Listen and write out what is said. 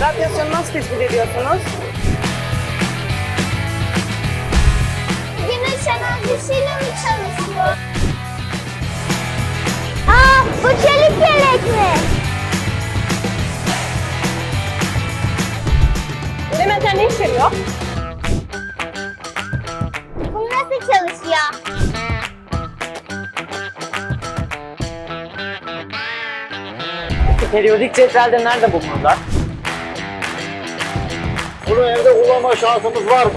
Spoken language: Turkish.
Radyasyonu nasıl tespit ediyorsunuz? Güneş enerjisiyle mi çalışıyor? Aa, bu çelik yelek mi? Demeter ne iş yapıyor? Bu nasıl çalışıyor? Periyodik cetvelde nerede bulunurlar? Bunu evde kullanma şansımız var mı?